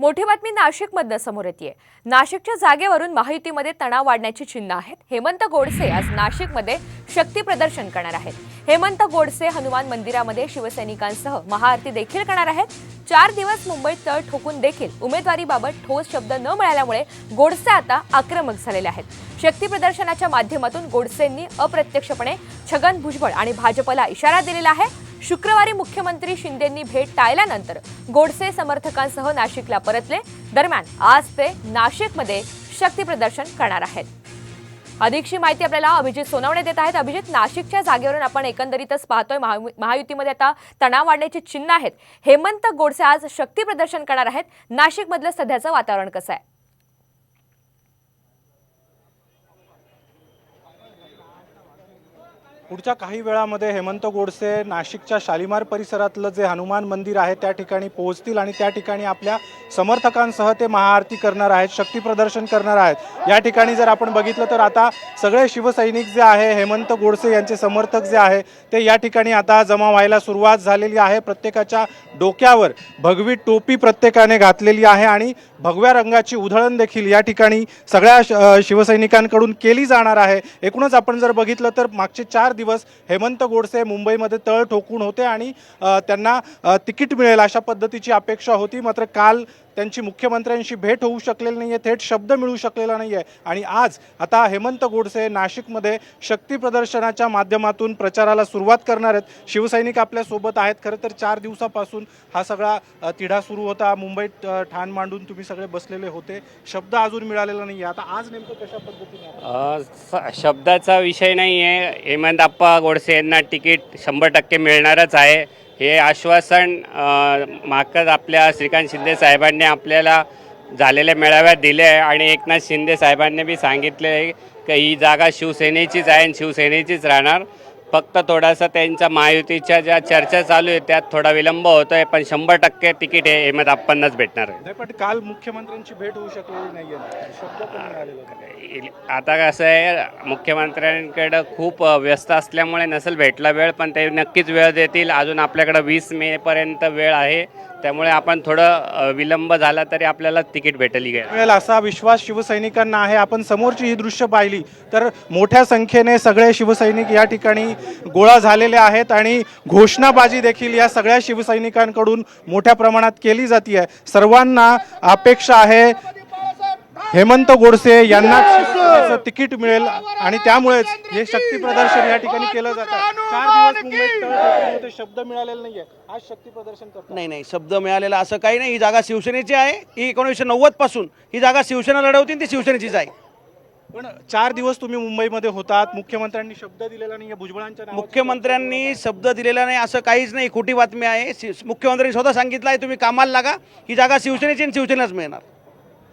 मोठी बातमी नाशिकमधनं समोर येते नाशिकच्या जागेवरून महायुतीमध्ये तणाव वाढण्याची चिन्ह आहेत. हेमंत गोडसे आज नाशिकमध्ये शक्ती प्रदर्शन करणार आहेत. हेमंत गोडसे हनुमान मंदिरामध्ये शिवसैनिकांसह महाआरती देखील करणार आहेत. चार दिवस मुंबईत तळ ठोकून देखील उमेदवारीबाबत ठोस शब्द न मिळाल्यामुळे गोडसे आता आक्रमक झालेले आहेत. शक्ती प्रदर्शनाच्या माध्यमातून गोडसेंनी अप्रत्यक्षपणे छगन भुजबळ आणि भाजपला इशारा दिलेला आहे. शुक्रवारी मुख्यमंत्री शिंदेंनी भेट टाळल्यानंतर गोडसे समर्थकांसह नाशिकला परतले. दरम्यान आज ते नाशिकमध्ये शक्ती प्रदर्शन करणार आहेत. अधिकची माहिती आपल्याला अभिजित सोनवणे देत आहेत. अभिजित नाशिकच्या जागेवरून आपण एकंदरीतच पाहतोय. महा- महायुतीमध्ये आता तणाव वाढण्याची चिन्ह आहेत. हेमंत गोडसे आज शक्ती प्रदर्शन करणार आहेत. नाशिकमधलं सध्याचं वातावरण कसं आहे? पुढच्या काही वेळामध्ये हेमंत गोडसे नाशिकच्या शालिमार परिसरातलं जे हनुमान मंदिर आहे त्या ठिकाणी पोहोचतील आणि त्या ठिकाणी आपल्या समर्थकांसह ते महाआरती करणार आहेत शक्ती प्रदर्शन करणार आहेत. या ठिकाणी जर आपण बघितलं तर आता सगळे शिवसैनिक जे आहे हेमंत गोडसे यांचे समर्थक जे आहे ते या ठिकाणी आता जमा व्हायला सुरुवात झालेली आहे. प्रत्येकाच्या डोक्यावर भगवी टोपी प्रत्येकाने घातलेली आहे आणि भगव्या रंगाची उधळण देखील या ठिकाणी सगळ्या श- शिवसैनिकांकडून केली जाणार आहे. एकूणच आपण जर बघितलं तर मागचे चार दिवस हेमंत गोडसे मुंबईमध्ये तळ ठोकून होते आणि त्यांना तिकीट मिळेल अशा पद्धतीची अपेक्षा होती. मात्र काल त्यांची मुख्यमंत्र्यांशी भेट होऊ शकलेली नाही आहे थेट शब्द मिळू शकलेला नाही आहे आणि आज आता हेमंत गोडसे नाशिकमध्ये शक्ती प्रदर्शनाच्या माध्यमातून प्रचाराला सुरुवात करणार आहेत. शिवसैनिक आपल्यासोबत आहेत. खरं तर चार दिवसापासून हा सगळा तिढा सुरू होता. मुंबईत ठाण मांडून तुम्ही सगळे बसलेले होते. शब्द अजून मिळालेला नाही आहे आता आज नेमकं कशा पद्धतीने स- शब्दाचा विषय नाही आहे हेमंतप्पा गोडसे यांना तिकीट शंभर टक्के मिळणारच आहे. हे आश्वासन मागच आपल्या श्रीकांत शिंदे साहेबांनी आपल्याला झालेल्या मेळाव्यात दिले आहे आणि एकनाथ शिंदे साहेबांनी बी सांगितले आहे की ही जागा शिवसेनेचीच आहे आणि शिवसेनेचीच राहणार. फक्त थोडासा त्यांच्या महायुतीच्या ज्या चर्चा चालू आहे त्यात थोडा विलंब होतो आहे पण शंभर टक्के तिकीट हे हेमंतप्पांनाच भेटणार आहे. पण काल मुख्यमंत्र्यांची भेट होऊ मिळालेला नाही. आता कसं आहे मुख्यमंत्र्यांकडं खूप व्यस्त असल्यामुळे नसेल भेटला वेळ पण ते नक्कीच वेळ देतील. अजून आपल्याकडं वीस मेपर्यंत वेळ आहे. त्यामुळे आपण थोडं विलंब झाला तरी आपल्याला तिकीट भेटेल मिळेल असा विश्वास शिवसैनिकांना आहे. आपण समोरची ही दृश्य पाहिली तर मोठ्या संख्येने सगळे शिवसैनिक या ठिकाणी गोळा झालेले आहेत आणि घोषणाबाजी देखील या सगळ्या शिवसैनिकांकडून मोठ्या प्रमाणात केली जाते आहे सर्वांना अपेक्षा आहे. हेमंत गोडसे यांना तिकीट मिळेल आणि त्यामुळेच हे शक्ती प्रदर्शन या ठिकाणी केलं जातं चार दिवस मुंबईत शब्द मिळालेला नाहीये. आज शक्ती प्रदर्शन करतो नाही नाही शब्द मिळालेला असं काही नाही. ही जागा शिवसेनेची आहे. ही एकोणीसशे नव्वदपासून ही जागा शिवसेना लढवती आणि ती शिवसेनेचीच आहे. पण चार दिवस तुम्ही मुंबईमध्ये होतात. मुख्यमंत्र्यांनी शब्द दिलेला नाहीये. भुजबळांच्या मुख्यमंत्र्यांनी शब्द दिलेला नाही असं काहीच नाही. खोटी बातमी आहे. शि- मुख्यमंत्र्यांनी स्वतः सांगितलं आहे तुम्ही कामाला लागा. ही जागा शिवसेनेची आणि शिवसेनेलाच मिळणार.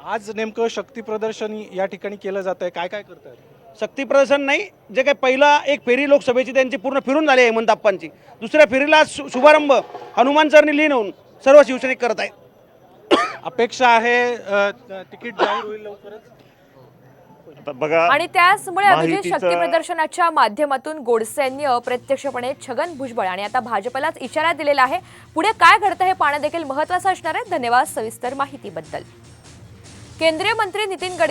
आज नेमकं शक्ती प्रदर्शन या ठिकाणी केलं जात आहे काय काय करताय? शक्ती प्रदर्शन नाही. जे काही पहिला एक फेरी लोकसभेची त्यांची पूर्ण फिरून झाली आहे हेमंत आप्पांची दुसऱ्या फेरीला शु- शुभारंभ. हनुमान चरणी लीन होऊन सर्व शिवसैनिक करत आहेत अपेक्षा आहे अ, तिकीट जाहीर होईल लवकरच. बघा आणि त्याचमुळे अभिजित शक्ती प्रदर्शनाच्या माध्यमातून गोडसे यांनी अप्रत्यक्षपणे छगन भुजबळ आणि आता भाजपलाच इशारा दिलेला आहे. पुढे काय घडतं हे पाहणं देखील महत्वाचं असणार आहे. धन्यवाद सविस्तर माहितीबद्दल. केंद्रीय मंत्री नितीन गडकरी